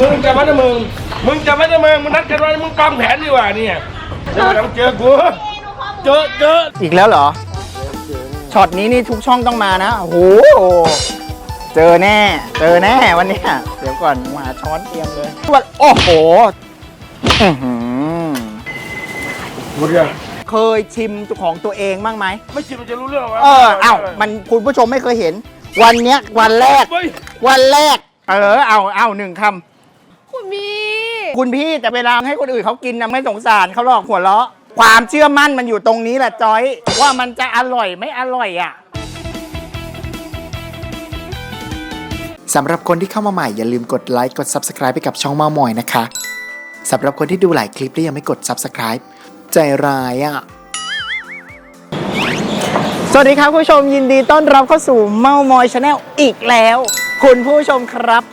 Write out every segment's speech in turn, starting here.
มึงจะมาได้มึง มึงจะไม่ได้มึงมึงนัดกันไว้มึงปางแผนดีกว่าเนี่ยเดี๋ยวต้องเจอกูเจอเจออีกแล้วเหรอ ช็อตนี้นี่ทุกช่องต้องมานะ โอ้โห เจอแน่ เจอแน่วันเนี้ยเดี๋ยวก่อนหาช้อนเตรียมเลยวันโอ้โหอื้อหือหมดยังเคยชิมของตัวเองบ้างไหม ไม่ชิมมันจะรู้เรื่องวะเออเอ้ามันคุณผู้ชมไม่เคยเห็น วันเนี้ยวันแรกเฮ้ยวันแรก เออ เอาเอาหนึ่งค คุณพี่ำคุณพี่แต่เวลาให้คนอื่นเขากินนะไม่สงสารเขาหรอกหัวเราะ ความเชื่อมั่นมันอยู่ตรงนี้แหละจอย ว่ามันจะอร่อยไม่อร่อยอะ สำหรับคนที่เข้ามาใหม่อย่าลืมกดไลค์กด Subscribe ไปกับช่องเมามอยนะคะ สำหรับคนที่ดูหลายคลิปแล้วยังไม่กด Subscribe ใจร้ายอะ่ะ สวัสดีครับคุณผู้ชมยินดีต้อนรับเข้าสู่เมามอยชาแนลอีกแล้ว คุณผู้ชมครับ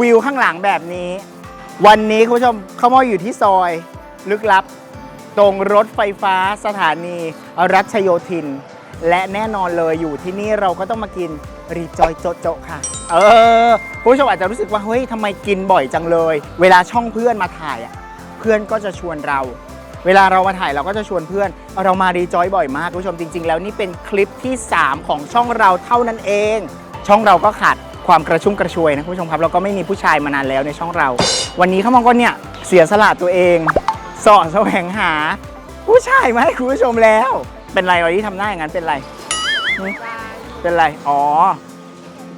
วิวข้างหลังแบบนี้ วันนี้คุณผู้ชมเขามาอยู่ที่ซอย ลึกลับ ตรงรถไฟฟ้าสถานีรัชโยธิน และแน่นอนเลยอยู่ที่นี่เราก็ต้องมากินรีจอยโจโจค่ะ เออคุณผู้ชมอาจจะรู้สึกว่าเฮ้ยทำไมกินบ่อยจังเลย เวลาช่องเพื่อนมาถ่ายอะเพื่อนก็จะชวนเรา เวลาเรามาถ่ายเราก็จะชวนเพื่อน เรามารีจอยบ่อยมากคุณผู้ชมจริง ๆ แล้วนี่เป็นคลิปที่ 3 ของช่องเราเท่านั้นเอง ช่องเราก็ขาด ความกระชุ่มกระชวยนะคุณผู้ชมครับเราก็ไม่มีผู้ชายมานานแล้วในช่องเรา วันนี้เขามองก็เนี่ยเสียสละตัวเองสาะแสวงหา ผู้ชายมาให้คุณผู้ชมแล้ว เป็นไรวันนี้ทำหน้าอย่างนั้นเป็นไรหึเป็นไรอ๋อ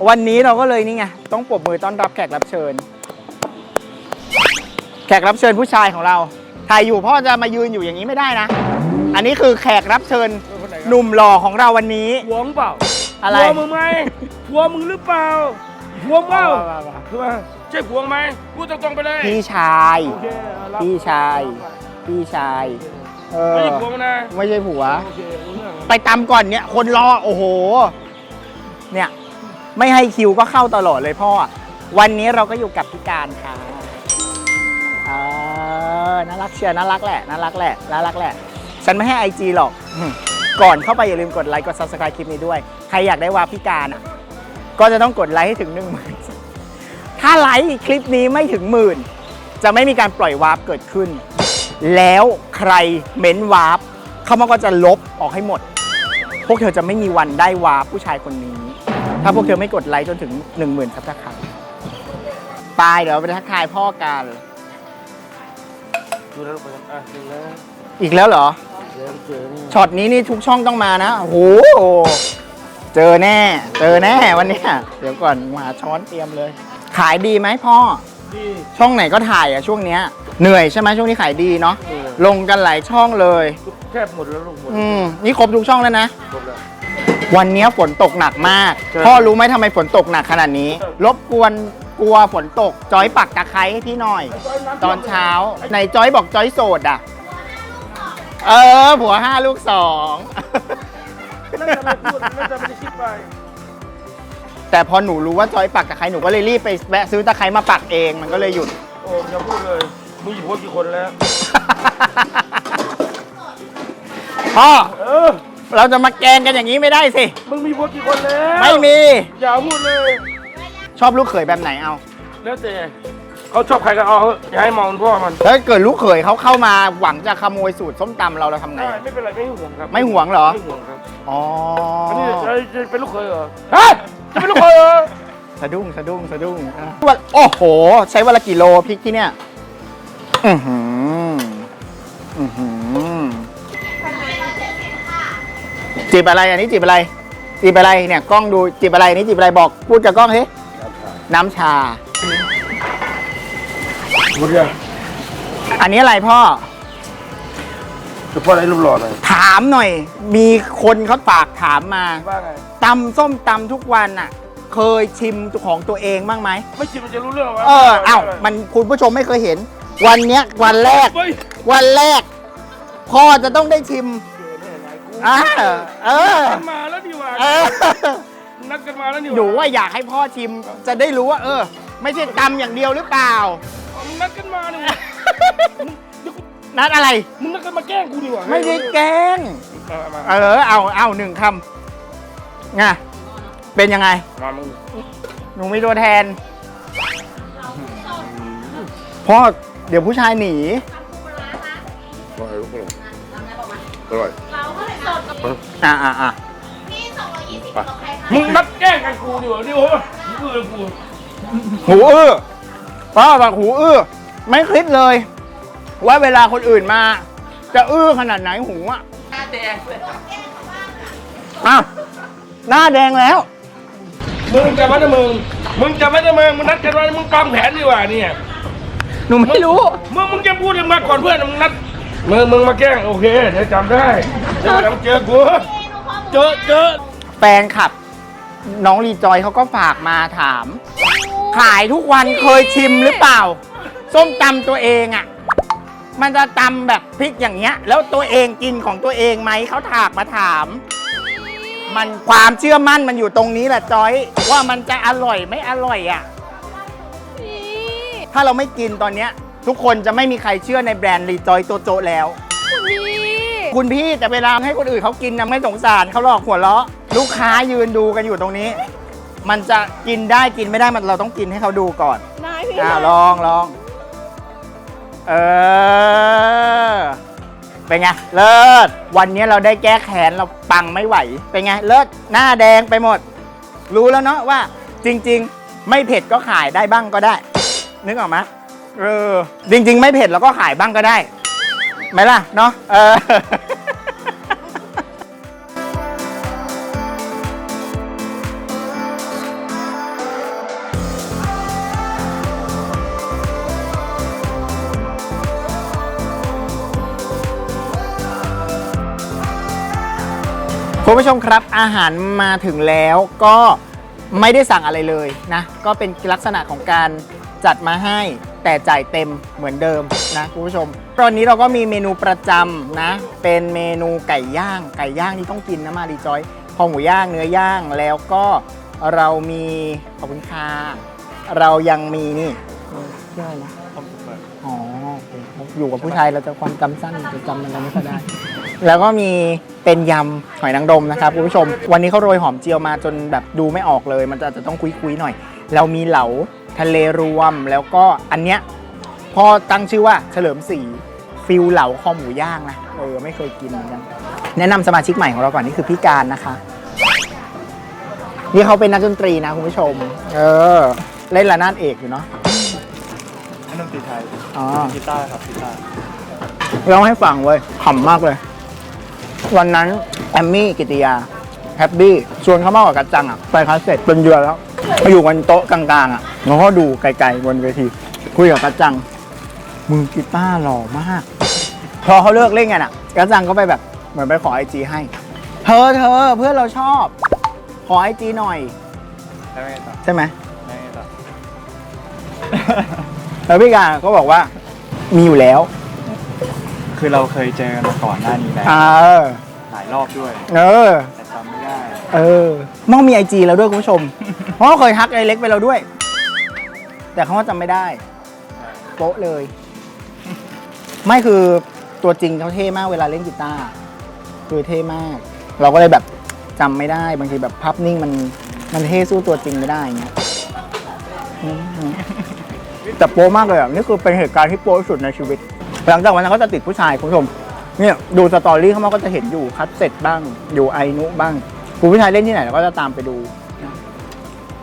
วันนี้เราก็เลยนี่ไงต้องปรบมือต้อนรับแขกรับเชิญ แขกรับเชิญผู้ชายของเราถ่ายอยู่พ่อจะมายืนอยู่อย่างนี้ไม่ได้นะ อันนี้คือแขกรับเชิญหนุ่มหล่อของเราวันนี้ หวงเปล่า อะไรหัวมึงไหมหัวมึงหรือเปล่าหัวเปล่าคือว่าใช่หัวไหมพูดตรงๆไปเลยพี่ชาย โอเครับพี่ชาย พี่ชาย เอไม่อ ใช่หัวมันนะไม่ใช่ผัว โอเครู้เรื่องไปตำก่อนเนี่ย คนรอ โอ้โห เนี่ย ไม่ให้คิวก็เข้าตลอดเลยพ่อ วันนี้เราก็อยู่กับพี่การค่ะเออน่ารักเชียร์น่ารักแหละ น่ารักแหละ น่ารักแหละ ฉันไม่ให้ไอจีหรอกอืม ก่อนเข้าไปอย่าลืมกดไลค์กด subscribe คลิปนี้ด้วย ใครอยากได้วาร์ปพี่การอะ ก็จะต้องกดไลค์ให้ถึงหนึ่งหมื่นถ้าไลค์คลิปนี้ไม่ถึงหมื่น จะไม่มีการปล่อยวาร์ปเกิดขึ้น แล้วใครเม้นวาร์ปเขามาก็จะลบออกให้หมด พวกเธอจะไม่มีวันได้วาร์ปผู้ชายคนนี้ ถ้าพวกเธอไม่กดไลค์จนถึง1 0,000ซับสไครต์ไปเดี๋ยวเราไปทักทายพ่อกัน ดูแล้วไปอะดูแล้ว อีกแล้วเหรอเจอเจอนี่ ช็อตนี้นี่ทุกช่องต้องมานะโอ้โหเจอแน่ เจอแน่วันเนี้ยเดี๋ยวก่อนหาช้อนเตรียมเลย ขายดีไหมพ่อที่ช่องไหนก็ถ่ายอะช่วงเนี้ยเหนื่อยใช่ไหมช่วงนี้ขายดีเนาะเออลงกันหลายช่องเลยแคบหมดแล้วลูกหมดอืมนี่ครบทุกช่องแล้วนะหมดแล้ววันนี้ฝนตกหนักมากใช่พ่อรู้ไหมทำไมฝนตกหนักขนาดนี้ รบกวนกลัวฝนตกจอยปักตะไคร้ให้พี่หน่อย ตอนเช้าไหนจอยบอกจอยโสดอะ เออ ผัวห้าลูกสองน่าจะไม่พูดน่าจะไม่ได้คิดไป แต่พอหนูรู้ว่าจอยปักตะไคร้หนูก็เลยรีบไปแวะซื้อตะไคร้มาปักเองมันก็เลยหยุด โอ้อย่าพูดเลยมึงอยู่พวกกี่คนแล้ว พ่อ เออ เราจะมาแกล้งกันอย่างนี้ไม่ได้สิ มึงมีพวกกี่คนแล้วไม่มี อย่าพูดเลย ชอบลูกเขยแบบไหนเอา แล้วแต่ เขาชอบใครก็เอาเถอะอย่าให้เมาเหมือนพ่อมันถ้าเกิดลูกเขยเขาเข้ามาหวังจะขโมยสูตรส้มตำเราเราทำไง ได้ไม่เป็นไรไม่ห่วงครับไม่ห่วงเหรอ ไม่ห่วงครับอ๋ออันนี้จะจะเป็นลูกเคยเหรอฮะจะเป็นลูกเคยเหรอสะดุ้งสะดุ้งสะดุ้งอะวันโอ้โห ใช้วันละกี่โลพริกที่เนี่ย อือหืออือหือจีบอะไรอันนี้จีบอะไร จีบอะไรเนี่ยกล้องดูจีบอะไรอันนี้จีบอะไรบอกพูดกับกล้องเฮ้น้ำชา หมดยังอันนี้อะไรพ่อคือพ่อได้รูปหล่อเลยถามหน่อย มีคนเขาฝากถามมาว่าไงตำส้มตำทุกวันอะ เคยชิมของตัวเองบ้างไหม ไม่คิดมันจะรู้เรื่องวะเออ เอ้า มันคุณผู้ชมไม่เคยเห็น วันเนี้ยวันแรก เฮ้ยวันแรก พ่อจะต้องได้ชิมอ่าเออนัดมาแล้วดีกว่าเออ นัดกันมาแล้วดีกว่า หนูว่าอยากให้พ่อชิมจะได้รู้ว่า เออ ไม่ใช่ตำอย่างเดียวหรือเปล่า มึงนัดกันมาเนี่ยมึงเดี๋ยวกูนัดอะไร มึงนัดกันมาแกล้งกูดีกว่าไม่ได้แกล้ง มามาเออ เอาเอาหนึ่งคำไงเป็นยังไง มามึงหนูมีตัวแทน พ่อ เดี๋ยวผู้ชายหนี อร่อยลูกอร่อยอร่อยอ่าอ่าอ่าไปมึงนัดแกล้งกันกูดีกว่าดิโอ้ยกูเลยกู หูอื้อ ป้าบอกหูอื้อไม่คิดเลย ว่าเวลาคนอื่นมา จะอื้อขนาดไหนหูอะหน้าแดงเลยอ้าวหน้าแดงแล้ว มึงจะไม่ได้มึง มึงจะไม่ได้มึงมึงนัดกันไว้มึงกองแผนดีกว่าเนี่ยหนูไม่รู้ มึงมึงจะพูดยังมาก่อนเพื่อนมึงนัดมึงมึงมาแกล้งโอเคเดี๋ยวจำได้เดี๋ยววันหลังเจอกูเจอเจอแฟนคลับ น้องรีจอยเขาก็ฝากมาถาม ขายทุกวันเคยชิมหรือเปล่า ส้มตำตัวเองอะ่ะ มันจะตำแบบพริกอย่างเงี้ย แล้วตัวเองกินของตัวเองไหมเขาถากมาถาม มันความเชื่อมั่นมันอยู่ตรงนี้แหละจอย ว่ามันจะอร่อยไม่อร่อยอะ่ะถ้าเราไม่กินตอนเนี้ย ทุกคนจะไม่มีใครเชื่อในแบรนด์รีจอยโจโจแล้วคุณพี่แต่เวลาให้คนอื่นเขากินนะไม่สงสารเขาหลอกหัวเราะลูกค้ายืนดูกันอยู่ตรงนี้ มันจะกินได้กินไม่ได้มันเราต้องกินให้เขาดูก่อนนายพี่อ่าลองลองเออเป็นไงเลิศวันนี้เราได้แก้แค้นเราปังไม่ไหว เป็นไงเลิศหน้าแดงไปหมด รู้แล้วเนาะว่า จริง ๆ ไม่เผ็ดก็ขายได้บ้างก็ได้ นึกออกไหมเออจริง ๆ ไม่เผ็ดเราก็ขายบ้างก็ได้ไหมล่ะเนาะเออ คุณผู้ชมครับอาหารมาถึงแล้วก็ไม่ได้สั่งอะไรเลยนะ ก็เป็นลักษณะของการจัดมาให้แต่จ่ายเต็มเหมือนเดิมนะคุณผู้ชม ตอนนี้เราก็มีเมนูประจำนะ เป็นเมนูไก่ย่าง ไก่ย่างที่ต้องกินนะมารีจอยคอหมูย่างเนื้อย่างแล้วก็เรามีขอบคุณค่ะเรายังมีนี่ชื่ออะไรนะอ๋อโอเคอยู่กับผู้ชายเราจะความจำสั้นจะจำอะไรไม่ค่อยได้ แล้วก็มีเป็นยำหอยนางรมนะครับคุณผู้ชม วันนี้เขาโรยหอมเจียวมาจนแบบดูไม่ออกเลย มันจะจะต้องคุยๆหน่อย เรามีเหลาทะเลรวมแล้วก็อันเนี้ยพอตั้งชื่อว่าเฉลิมศรีฟิลเหลาคอหมูย่างนะเออไม่เคยกินเหมือนกันแนะนำสมาชิกใหม่ของเราก่อนนี่คือพี่การนะคะ นี่เขาเป็นนักดนตรีนะคุณผู้ชม เออ เล่นระนาดเอกอยู่เนาะนักดนตรีไทยอ๋อกีตาร์ครับกีตาร์ร้องให้ฟังเว้ยขำมากเลย วันนั้นแอมมี่กิติยาแฮปปี้ชวนเขามากับกัจจังอะไปคาสเซ็ตเป็นเดือนแล้วมาอยู่กันโต๊ะกลางๆอะแล้วก็ดูไกลๆบนเวที คุยกับกัจจังมึงกีตาร์หล่อมาก พอเขาเลิกเล่นกันอะกัจจังก็ไปแบบเหมือนไปขอไอจีให้ เธอเธอเพื่อนเราชอบ ขอไอจีหน่อยแล้วไงต่อใช่ไหมแล้วไงต่อแล้วพี่การก็บอกว่ามีอยู่แล้ว คือเราเคยเจอกันมาก่อนหน้านี้แล้วเออหลายรอบด้วย เออ แต่จำไม่ได้ เออมองมีไอจีแล้วด้วยคุณผู้ชม เพราะเขาเคยทักไอเล็กไปเราด้วย แต่เขาว่าจำไม่ได้ โป๊ะเลย ไม่คือตัวจริงเขาเท่มากเวลาเล่นกีตาร์คือเท่มาก เราก็เลยแบบจำไม่ได้ บางทีแบบภาพนิ่งมันมันเท่สู้ตัวจริงไม่ได้อย่างเงี้ยอืมแต่โป๊ะมากเลยอะนี่คือเป็นเหตุการณ์ที่โป๊ะที่สุดในชีวิต หลังจากวันนั้นก็จะติดผู้ชายคุณผู้ชมเนี่ยดูสตอรี่เขามาก็จะเห็นอยู่คัดเสร็จบ้าง อยู่ไอนุบ้างคุณผู้ชายเล่นที่ไหนเราก็จะตามไปดูนะ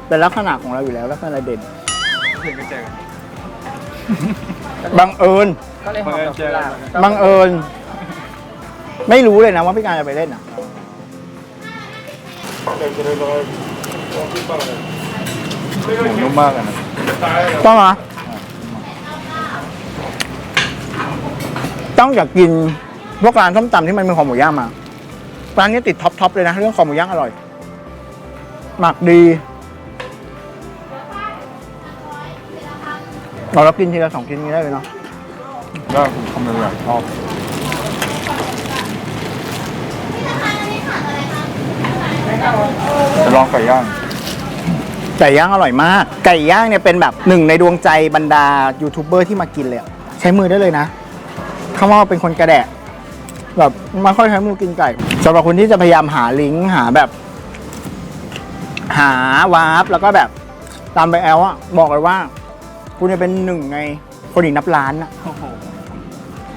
เป็นลักษณะของเราอยู่แล้วลักษณะเด่นเพิ่งไปเจอกันบังเอิญก็เลยหอมเจอกันบังเอิญไม่รู้เลยนะว่าพี่การจะไปเล่นอะหมูนุ่มมากอะนะต้องเหรอ ต้องอยากกินพวกร้านส้มตำที่มันเป็นคอหมูย่างมาร้านนี้ติดท็อปทอปเลยนะเรื่องคอหมูย่างอร่อย หมักดีเราแล้วกินทีละสองชิ้นนี้ได้เลยเนาะก็ทำเป็นแบบชอบจะลองไก่ย่าง ไก่ย่างอร่อยมาก ไก่ย่างเนี่ยเป็นแบบหนึ่งในดวงใจบรรดายูทูบเบอร์ที่มากินเลยอะใช้มือได้เลยนะเขาว่าเป็นคนกระแดะแบบไม่ค่อยใช้มือกินไก่สำหรับคนที่จะพยายามหาลิงก์หาแบบ หาวาร์ปแล้วก็แบบตามไปแอลอะบอกเลยว่า คุณจะเป็นหนึ่งในคนอีกนับล้านอะโอ้โห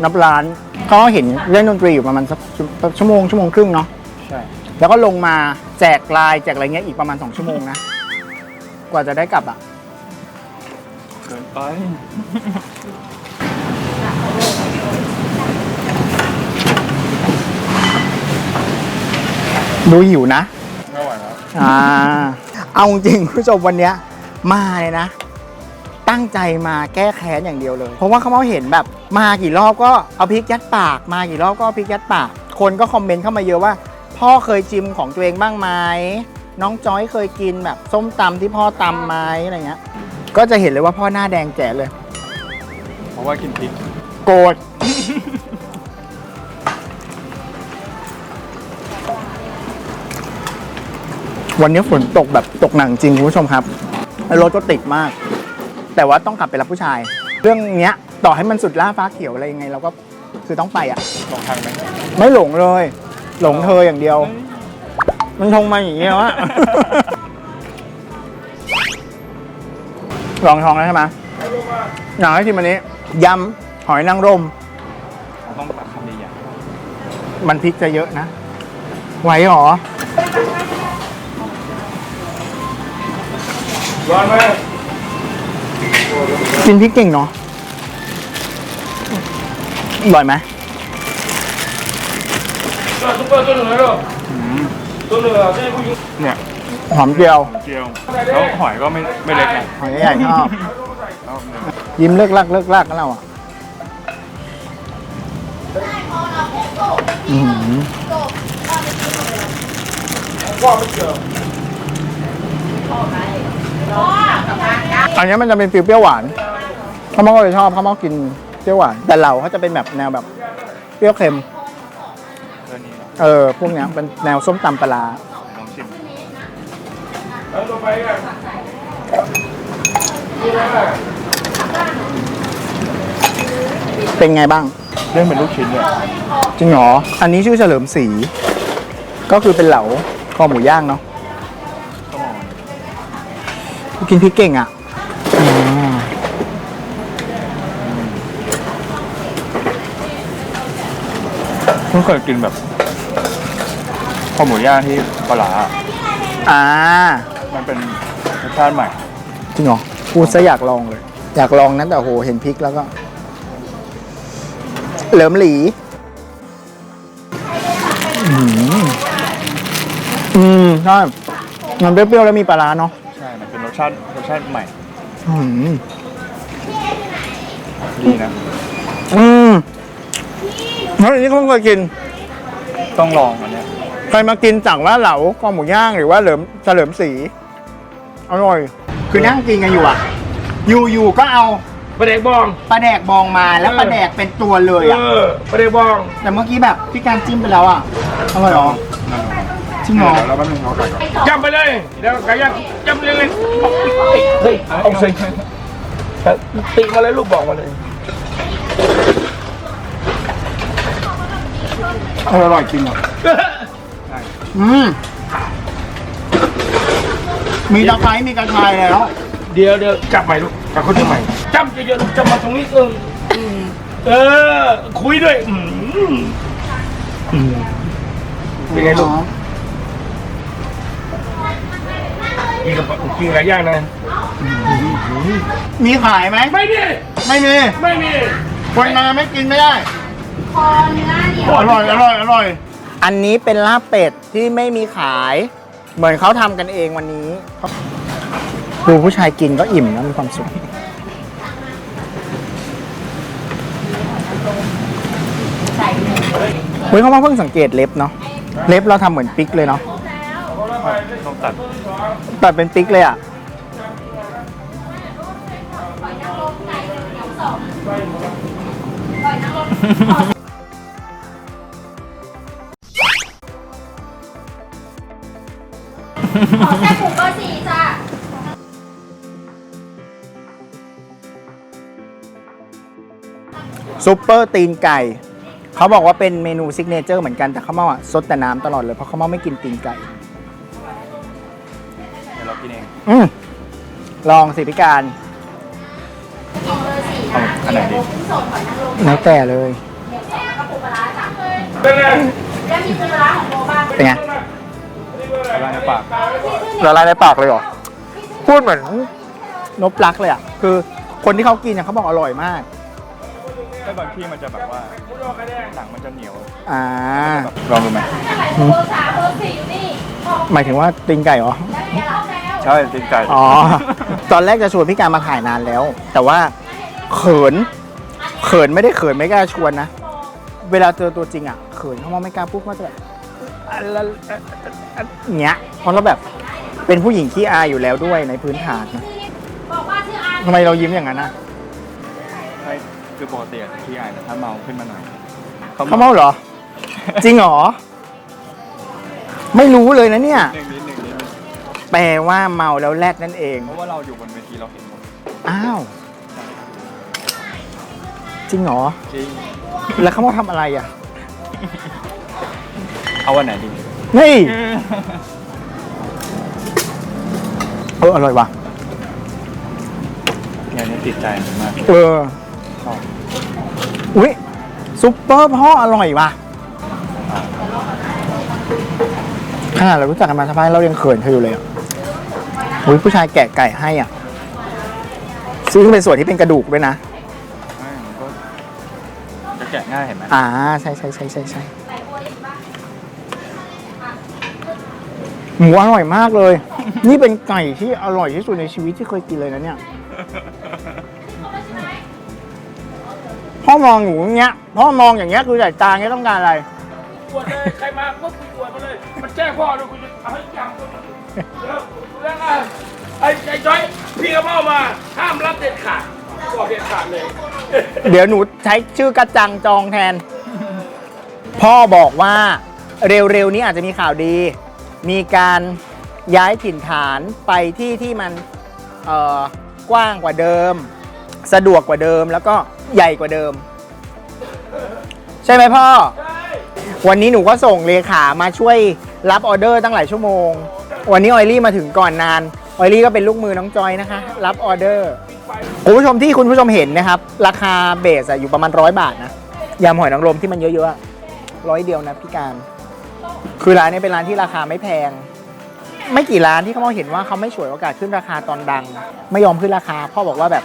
นับล้านเขาเห็นเล่นดนตรีอยู่ประมาณสักชั่วโมงชั่วโมงครึ่งเนาะใช่แล้วก็ลงมาแจกลายแจกอะไรเงี้ยอีกประมาณ2ชั่วโมงนะ กว่าจะได้กลับอะเกินไป ดูหิวนะไม่ไหวแล้วอ่าเอาจริงๆคุณผู้ชมวันเนี้ยมาเลยนะ ตั้งใจมาแก้แค้นอย่างเดียวเลย เพราะว่าเขามาเห็นแบบ มากี่รอบก็เอาพริกยัดปาก มากี่รอบก็เอาพริกยัดปาก คนก็คอมเมนต์เข้ามาเยอะว่า พ่อเคยชิมของตัวเองบ้างไหมน้องจอยเคยกินแบบส้มตำที่พ่อตำไหมอะไรเงี้ย ก็จะเห็นเลยว่าพ่อหน้าแดงแจ๋เลย เพราะว่ากินพริกโกรธ วันนี้ฝนตกแบบตกหนักจริงคุณผู้ชมครับแล้วรถก็ติดมาก แต่ว่าต้องกลับไปรับผู้ชาย เรื่องเนี้ยต่อให้มันสุดล่าฟ้าเขียวอะไรยังไง เราก็คือต้องไปอะลองทางไหมไม่หลงเลย หลงเธออย่างเดียว มันทงมาอย่างเงี้ยวะลองทองแล้วใช่ไหมอยากให้ทีมอันนี้ยำหอยนางรมเราต้องตัดคำใหญ่มันพริกจะเยอะนะ ไหวหรอ ร้อนไหมกินพริกเก่งเนาะอร่อยไหมก็ซุปเปอร์ตัวเหนือหรอตัวเหนือที่ผู้หญิงๆเนี่ยหอมเจียวเจียวแล้วหอยก็ไม่ไม่เล็กนะหอยใหญ่ๆชอบรอบหนึงยิ้มเลิกลักเลิกลักกันเราอะอื้อหือว่าไม่เจอ อันนี้มันจะเป็นฟิลเปรี้ยวหวานข้าวเม่าก็เลยชอบข้าวเม่ากินเปรี้ยวหวาน แต่เราเขาจะเป็นแบบแนวแบบเปรี้ยวเค็มเรื่องนี้เนอะเออพวกเนี้ยเป็นแนวส้มตำปลาร้าลองชิมแล้วต่อไปกันเป็นไงบ้าง เรื่องเป็นลูกชิ้นเลยจริงเหรอ อันนี้ชื่อเฉลิมศรีก็คือเป็นเหลาคอหมูย่างเนาะก็มอง กินพริกเก่งอะอ่าเพิ่งเคยกินแบบข้าวหมูย่างที่ปลาร้าอ่า มันเป็นรสชาติใหม่ จริงเหรอพูดซะอยากลองเลย อยากลองนั้นแต่โห เห็นพริกแล้วก็ เหลิมหลี อืมอืมใช่มันเปรี้ยวๆแล้วมีปลาร้าเนาะใช่มันเป็นรสชาติรสชาติใหม่ อืมดีนะ อืมแล้วอันนี้เขาไม่เคยกิน ต้องลองอันเนี้ยใครมากินสั่งว่าเหลาคอหมูย่างหรือว่าเหลิมเฉลิมสีอร่อย คือนั่งกินกันอยู่อะ อยู่อยู่ก็เอาประเด็กบอง ปลาแดกบองมาแล้วปลาแดกเป็นตัวเลยอะเออประเด็กบอง แต่เมื่อกี้แบบพี่การจิ้มไปแล้วอะ อร่อยเหรอ นั่น จริงเหรอเดี๋ยวแล้วแป๊บนึงเขาไก่ก่อนจำไปเลยเดี๋ยวไก่ย่างจำเลยเลยเฮ้ยเอาสิติมาเลยลูกบอกมาเลยอร่อยจริงเหรออืมมีตะไคร้มีกระชายแล้ว เดี๋ยวเดี๋ยวจับใหม่ลูกจับคนเดียวใหม่จำเยอะๆลูกจำมาตรงนี้เอออืมเออ คุยด้วย อืมอืมเป็นไงลูก กินกับกินอะไรย่างนะ มีขายไหมไม่มีไม่มีไม่มีคนมาไม่กินไม่ได้อร่อยอร่อยอร่อย อันนี้เป็นลาบเป็ดที่ไม่มีขาย เหมือนเขาทำกันเองวันนี้ดูผู้ชายกินก็อิ่มนะมีความสุขเฮ้ยเขามาเพิ่งสังเกตเล็บเนาะเล็บเราทำเหมือนปิ๊กเลยเนาะ ต้องตัดตัดเป็นปิ๊กเลยอะขอแซ่บหมูเบอร์สี่จ้ะซุปเปอร์ตีนไก่ เขาบอกว่าเป็นเมนูซิกเนเจอร์เหมือนกันแต่เขาเมาอะซดแต่น้ำตลอดเลยเพราะเขาเมาไม่กินตีนไก่ องอืมลองสิพิการกินเบอร์สี่เอาอันไหนดีกุ้งสดหอยนางรมแล้วแต่เลยแล้วก็ปูปลาร้าจ้ะเป็นไงแล้วมีปูปลาร้าของโบบ้างเป็นไงละลายในปากละลายในปากเลยเหรอ พูดเหมือนนบลักเลยอะ คือคนที่เขากินเนี่ยเขาบอกอร่อยมาก แต่บางที่มันจะแบบว่าหนังมันจะเหนียวอ่า แบบลองดูไหมเบอร์สามเบอร์สี่อยู่นี่บอกหมายถึงว่าตีนไก่เหรอ แล้วเนี่ยเราแล้ว ใช่ตีนไก่อ๋อ ตอนแรกจะชวนพี่การมาถ่ายนานแล้ว แต่ว่าเขิน เขินไม่ได้เขินไม่กล้าชวนนะ เวลาเจอตัวจริงอะ เขินเขามาไม่กล้าพูดก็จะแบบอะไรเงี้ย เพราะเราแบบเป็นผู้หญิงขี้อายอยู่แล้วด้วยในพื้นฐานนะบอกว่าชื่ออาร์ทำไมเรายิ้มอย่างนั้นนะใช่คือปกติอะขี้อายแต่ถ้าเมาขึ้นมาหน่อยเขาเมาเหรอ จริงเหรอ ไม่รู้เลยนะเนี่ยนิดนึงนิดนึงนิดนึง แปลว่าเมาแล้วแรดนั่นเอง เพราะว่าเราอยู่บนเวทีเราเห็นหมดอ้าว จริงเหรอ จริง แล้วเขามาทำอะไรอะเอาวันไหนดีนี่เอออร่อยว่ะงานนี้ติดใจมากเออชอบอุ้ยซุปเปอร์พ่ออร่อยว่ะขนาดเรารู้จักกันมาสักพักเรายังเขินเธออยู่เลยอะ อุ้ยผู้ชายแกะไก่ให้อะซึ่งเป็นส่วนที่เป็นกระดูกด้วยนะ ไม่มันก็จะแกะง่ายเห็นไหมอ่าใช่ใช่ใช่ใช่ใช่หมูอร่อยมากเลย นี่เป็นไก่ที่อร่อยที่สุดในชีวิตที่เคยกินเลยนะเนี่ยพ่อมองหนูอย่างเงี้ยพ่อมองอย่างเงี้ยคือใส่ตาเงี้ยต้องการอะไรตรวจเลย ใครมาปุ๊บตรวจมาเลย มันแจ้งพ่อเลยคุณจะเอาให้จำ แล้วแล้วอะไอ้ไอ้จ้อยพี่ก็เมามาห้ามรับเด็ดขาดบอกเด็ดขาดเลย เดี๋ยวหนูใช้ชื่อกระจังจองแทน พ่อบอกว่าเร็วๆนี้อาจจะมีข่าวดี มีการย้ายถิ่นฐานไปที่ที่มันเอ่อกว้างกว่าเดิม สะดวกกว่าเดิมแล้วก็ใหญ่กว่าเดิม ใช่ไหมพ่อ วันนี้หนูก็ส่งเลขามาช่วยรับออเดอร์ตั้งหลายชั่วโมง วันนี้ออยลี่มาถึงก่อนนานออยลี่ก็เป็นลูกมือน้องจอยนะคะ รับออเดอร์คุณผู้ชมที่คุณผู้ชมเห็นนะครับ ราคาเบสอะอยู่ประมาณร้อยบาทนะยำหอยนางรมที่มันเยอะๆร้อยเดียวนะพี่การ คือร้านนี้เป็นร้านที่ราคาไม่แพง ไม่กี่ร้านที่เขามาเห็นว่าเขาไม่ฉวยโอกาสขึ้นราคาตอนดัง ไม่ยอมขึ้นราคาพ่อบอกว่าแบบ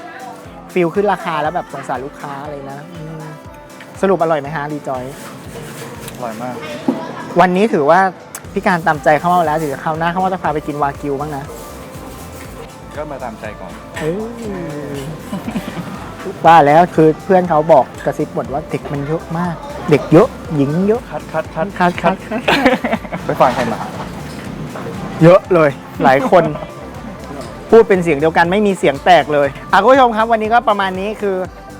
ฟิลขึ้นราคาแล้วแบบสงสารลูกค้าอะไรนะอืมสรุปอร่อยไหมฮะรีจอยอร่อยมาก วันนี้ถือว่า พี่การตามใจเข้ามาแล้วเดี๋ยวคราวหน้าเขาว่าจะพาไปกินวากิวบ้างนะก็มาตามใจก่อน เอ้ยว่าแล้วคือเพื่อนเขาบอกกระซิบหมดว่าเด็กมันเยอะมาก เด็กเยอะหญิงเยอะคัดคัดคัดคัดคัดคัดไปฟังใครมา เยอะเลย หลายคน พูดเป็นเสียงเดียวกันไม่มีเสียงแตกเลยอะคุณผู้ชมครับวันนี้ก็ประมาณนี้คือ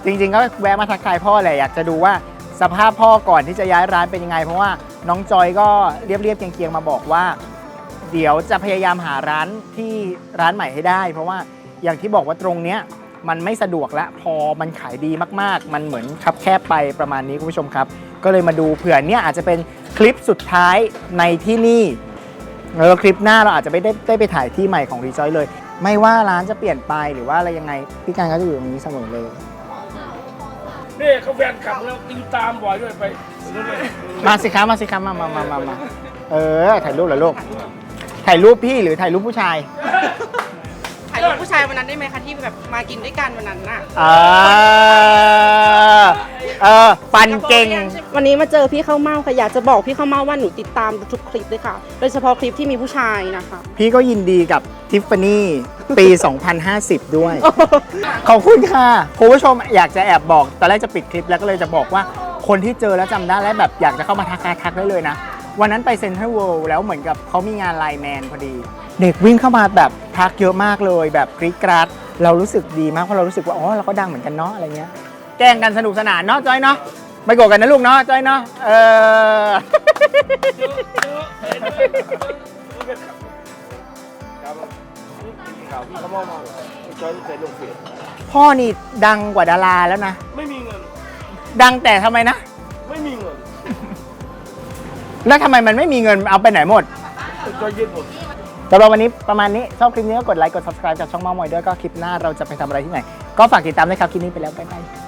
จริง ๆ ก็แวะมาทักทายพ่อแหละอยากจะดูว่าสภาพพ่อก่อนที่จะย้ายร้านเป็นยังไง เพราะว่า น้องจอยก็เรียบเรียบๆเคียงๆมาบอกว่า เดี๋ยวจะพยายามหาร้านที่ร้านใหม่ให้ได้ เพราะว่าอย่างที่บอกว่าตรงเนี้ยมันไม่สะดวกและพอมันขายดีมากๆ มันเหมือนคับแคบไปประมาณนี้คุณผู้ชมครับ ก็เลยมาดูเผื่อเนี่ยอาจจะเป็นคลิปสุดท้ายในที่นี่แล้วคลิปหน้าเราอาจจะไม่ได้ได้ไปถ่ายที่ใหม่ของรีจอยเลย ไม่ว่าร้านจะเปลี่ยนไปหรือว่าอะไรยังไงพี่การก็จะอยู่ตรงนี้เสมอเลย นี่เขาแฟนขับแล้วติดตามบ่อยด้วยไปมาสิครับมาสิครับมามามามามาเออ ถ่ายรูปเหรอลูก ถ่ายรูปพี่หรือถ่ายรูปผู้ชาย รูปผู้ชายวันนั้นได้ไหมคะที่แบบมากินด้วยกันวันนั้นน่ะเออเออปันเก่ง วันนี้มาเจอพี่ข้าวเม่าค่ะอยากจะบอกพี่ข้าวเม่าว่าหนูติดตามทุกคลิปเลยค่ะ โดยเฉพาะคลิปที่มีผู้ชายนะคะ พี่ก็ยินดีกับทิฟฟานี่ปี 2050 ด้วย ขอบคุณค่ะคุณผู้ชมอยากจะแอบบอก ตอนแรกจะปิดคลิปแล้วก็เลยจะบอกว่าคนที่เจอแล้วจำได้และแบบอยากจะเข้ามาทักทายทักได้เลยนะ วันนั้นไปเซ็นทรัลเวิลด์แล้วเหมือนกับเขามีงานไลน์แมนพอดี เด็กวิ่งเข้ามาแบบทักเยอะมากเลย แบบกรี๊ดกราดเรารู้สึกดีมากเพราะเรารู้สึกว่าอ๋อเราก็ดังเหมือนกันเนาะอะไรเงี้ยแกล้งกันสนุกสนานเนาะจอยเนาะไม่โกรธกันนะลูกเนาะจอยเนาะเออครับมีข่าวพี่เขาเมามาไอ้จ้อยนี่เคยลงเฟซพ่อนี่ดังกว่าดาราแล้วนะ ไม่มีเงิน ดังแต่ทำไมนะ ไม่มีเงิน แล้วทำไมมันไม่มีเงินเอาไปไหนหมดไอ้จ้อยยึดหมด สำหรับวันนี้ประมาณนี้ ชอบคลิปนี้ก็กดไลค์ กด subscribe จากช่องมามอยด้วยก็คลิปหน้าเราจะไปทำอะไรที่ไหน ก็ฝากติดตามด้วยครับ คลิปนี้ไปแล้ว บ๊ายบาย